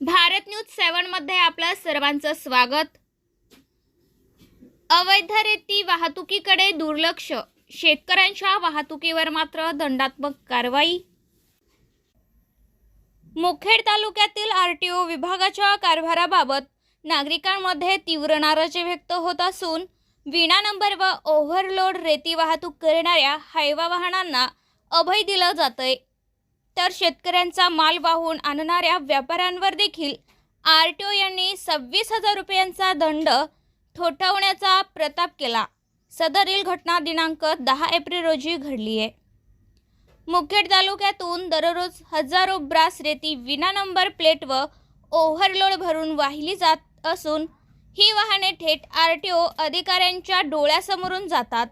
भारत न्यूजमध्ये आपलं सर्वांचं स्वागत. अवैध रेती वाहतुकीकडे दुर्लक्ष. शेतकऱ्यांच्या वाहतुकीवर मात्र दंडात्मक कारवाई. मुखेड तालुक्यातील आर टी ओ विभागाच्या कारभाराबाबत नागरिकांमध्ये तीव्र नाराजी व्यक्त होत असून विना नंबर व ओव्हरलोड रेती वाहतूक करणाऱ्या हायवा वाहनांना अभय दिलं जातंय. तर शेतकऱ्यांचा माल वाहून आणणाऱ्या व्यापाऱ्यांवर देखील आर टी ओ यांनी सव्वीस हजार रुपयांचा दंड ठोठावण्याचा प्रताप केला. सदरील घटना दिनांक दहा एप्रिल रोजी घडली आहे. मुखेड तालुक्यातून दररोज हजारो ब्रास रेती विना नंबर प्लेट व ओव्हरलोड भरून वाहिली जात असून ही वाहने थेट आर टी ओ अधिकाऱ्यांच्या डोळ्यासमोरून जातात.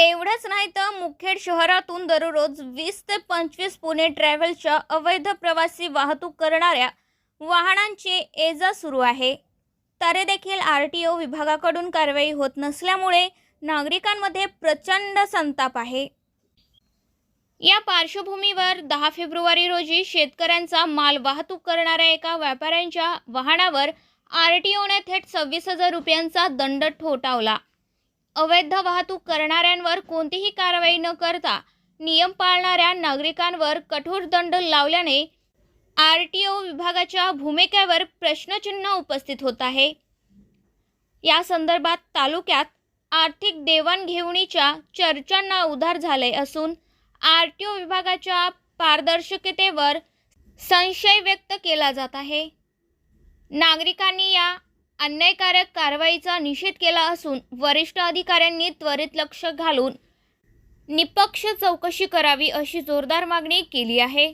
एवढंच नाही तर मुखेड शहरातून दररोज वीस ते पंचवीस पुणे ट्रॅव्हलच्या अवैध प्रवासी वाहतूक करणाऱ्या वाहनांची ये जा सुरू आहे. तरी देखील आर टी ओ विभागाकडून कारवाई होत नसल्यामुळे नागरिकांमध्ये प्रचंड संताप आहे. या पार्श्वभूमीवर दहा फेब्रुवारी रोजी शेतकऱ्यांचा माल वाहतूक करणाऱ्या एका व्यापाऱ्यांच्या वाहनावर आर टी ओने थेट सव्वीस हजार रुपयांचा दंड ठोठावला. अवैध वाहतूक करणाऱ्यांवर कोणतीही कारवाई न करता नियम पाळणाऱ्या नागरिकांवर कठोर दंड लावल्याने आर टी ओ विभागाच्या भूमिकेवर प्रश्नचिन्ह उपस्थित होत आहे. या संदर्भात तालुक्यात आर्थिक देवाणघेवणीच्या चर्चांना उधार झाले असून आर टी ओ विभागाच्या पारदर्शकतेवर संशय व्यक्त केला जात आहे. नागरिकांनी या अन्यायकारक कारवाईचा निषेध केला असून वरिष्ठ अधिकाऱ्यांनी त्वरित लक्ष घालून निपक्ष चौकशी करावी अशी जोरदार मागणी केली आहे.